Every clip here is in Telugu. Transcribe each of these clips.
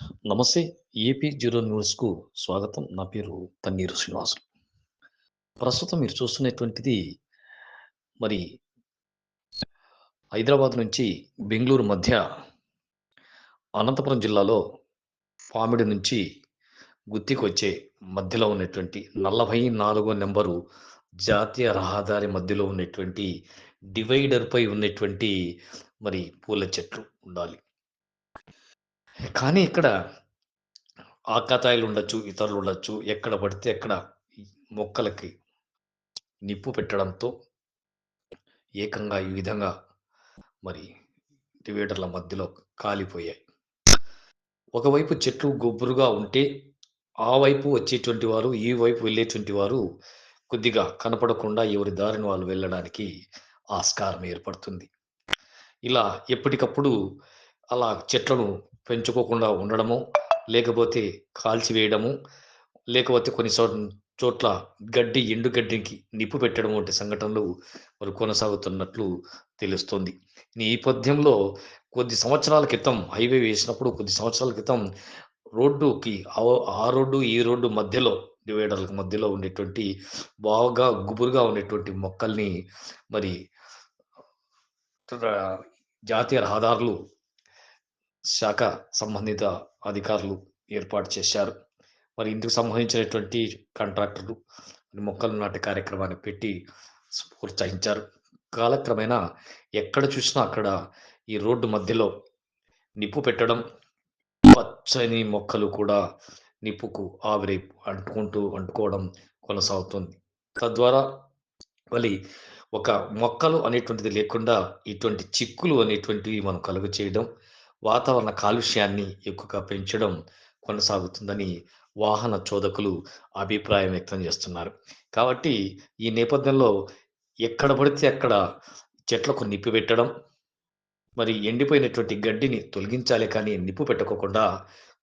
నమస్తే ఏపీ జీరో న్యూస్కు స్వాగతం. నా పేరు తన్నీరు శ్రీనివాసులు ప్రస్తుతం మీరు చూస్తున్నటువంటిది మరి హైదరాబాద్ నుంచి బెంగళూరు మధ్య అనంతపురం జిల్లాలో పామిడి నుంచి గుత్తికి వచ్చే మధ్యలో ఉన్నటువంటి నలభై నాలుగో నెంబరు జాతీయ రహదారి మధ్యలో ఉన్నటువంటి డివైడర్పై ఉన్నటువంటి మరి పూల చెట్లు ఉండాలి. కానీ ఇక్కడ ఆకాతాయిలు ఉండొచ్చు ఇతరులు ఉండొచ్చు ఎక్కడ పడితే అక్కడ మొక్కలకి నిప్పు పెట్టడంతో ఏకంగా ఈ విధంగా మరి డివైడర్ల మధ్యలో కాలిపోయాయి. ఒకవైపు చెట్లు గొబ్బురుగా ఉంటే ఆ వైపు వచ్చేటువంటి వారు ఈ వైపు వెళ్ళేటువంటి వారు కొద్దిగా కనపడకుండా ఎవరి దారిని వాళ్ళు వెళ్ళడానికి ఆస్కారం ఏర్పడుతుంది. ఇలా ఎప్పటికప్పుడు అలా చెట్లను పెంచుకోకుండా ఉండడము లేకపోతే కాల్చివేయడము లేకపోతే కొన్ని చోట్ల గడ్డి ఎండు గడ్డికి నిప్పు పెట్టడం వంటి సంఘటనలు మరి కొనసాగుతున్నట్లు తెలుస్తుంది. ఈ నేపథ్యంలో కొద్ది సంవత్సరాల క్రితం హైవే వేసినప్పుడు కొద్ది సంవత్సరాల క్రితం రోడ్డుకి ఆ- ఆ రోడ్డు ఈ రోడ్డు మధ్యలో డివైడర్లకు మధ్యలో ఉండేటువంటి బాగా గుబురుగా ఉండేటువంటి మొక్కల్ని మరి జాతీయ రహదారులు శాఖ సంబంధిత అధికారులు ఏర్పాటు చేశారు. మరి ఇందుకు సంబంధించినటువంటి కాంట్రాక్టర్లు మొక్కలు నాటే కార్యక్రమాన్ని పెట్టి ప్రోత్సహించారు. కాలక్రమేణా ఎక్కడ చూసినా అక్కడ ఈ రోడ్డు మధ్యలో నిప్పు పెట్టడం పచ్చని మొక్కలు కూడా నిప్పుకు ఆవిరి అంటుకుంటూ అంటుకోవడం కొనసాగుతుంది. తద్వారా మళ్ళీ ఒక మొక్కలు అనేటువంటిది లేకుండా ఇటువంటి చిక్కులు అనేటువంటివి మనం కలుగు చేయడం వాతావరణ కాలుష్యాన్ని ఎక్కువగా పెంచడం కొనసాగుతుందని వాహన చోదకులు అభిప్రాయం వ్యక్తం చేస్తున్నారు. కాబట్టి ఈ నేపథ్యంలో ఎక్కడ పడితే అక్కడ చెట్లకు నిప్పు పెట్టడం మరి ఎండిపోయినటువంటి గడ్డిని తొలగించాలి కానీ నిప్పు పెట్టుకోకుండా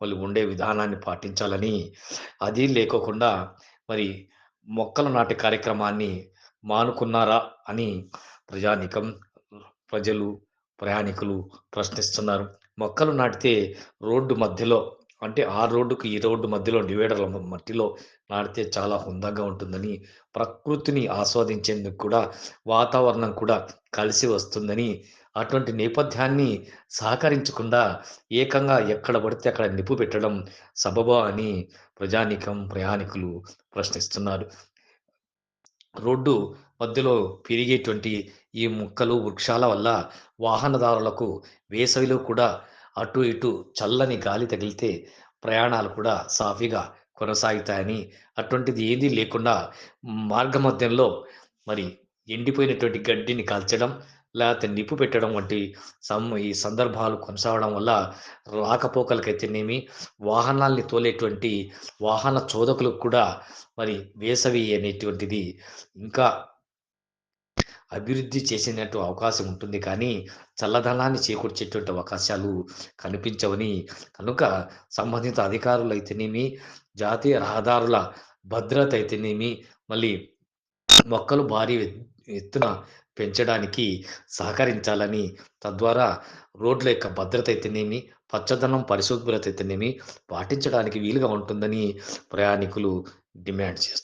వాళ్ళు ఉండే విధానాన్ని పాటించాలని అది లేకోకుండా మరి మొక్కలు నాటే కార్యక్రమాన్ని మానుకున్నారా అని ప్రజానికం ప్రజలు ప్రయాణికులు ప్రశ్నిస్తున్నారు. మొక్కలు నాటితే రోడ్డు మధ్యలో అంటే ఆ రోడ్డుకు ఈ రోడ్డు మధ్యలో డివైడర్ల మట్టిలో నాటితే చాలా హుందాగా ఉంటుందని ప్రకృతిని ఆస్వాదించేందుకు కూడా వాతావరణం కూడా కలిసి వస్తుందని అటువంటి నేపథ్యాన్ని సహకరించకుండా ఏకంగా ఎక్కడ పడితే అక్కడ నిప్పు పెట్టడం సబబా అని ప్రజానికం ప్రయాణికులు ప్రశ్నిస్తున్నారు. రోడ్డు మధ్యలో పెరిగేటువంటి ఈ మొక్కలు వృక్షాల వల్ల వాహనదారులకు వేసవిలో కూడా అటు ఇటు చల్లని గాలి తగిలితే ప్రయాణాలు కూడా సాఫీగా కొనసాగుతాయని అటువంటిది ఏదీ లేకుండా మార్గ మధ్యంలో మరి ఎండిపోయినటువంటి గడ్డిని కాల్చడం లేకపోతే నిప్పు పెట్టడం వంటి సం ఈ సందర్భాలు కొనసాగడం వల్ల రాకపోకలకైతేనేమి వాహనాల్ని తోలేటువంటి వాహన చోదకులకు కూడా మరి వేసవి అనేటువంటిది ఇంకా అభివృద్ధి చేసినట్టు అవకాశం ఉంటుంది. కానీ చల్లదనాన్ని చేకూర్చేటువంటి అవకాశాలు కనిపించవని కనుక సంబంధిత అధికారులు అయితేనేమి జాతీయ రహదారుల భద్రత అయితేనేమి మళ్ళీ మొక్కలు భారీ ఎత్తున పెంచడానికి సహకరించాలని. తద్వారా రోడ్ల యొక్క భద్రత అయితేనేమి పచ్చదనం పరిశుభ్రత అయితేనేమి పాటించడానికి వీలుగా ఉంటుందని ప్రయాణికులు డిమాండ్ చేస్తారు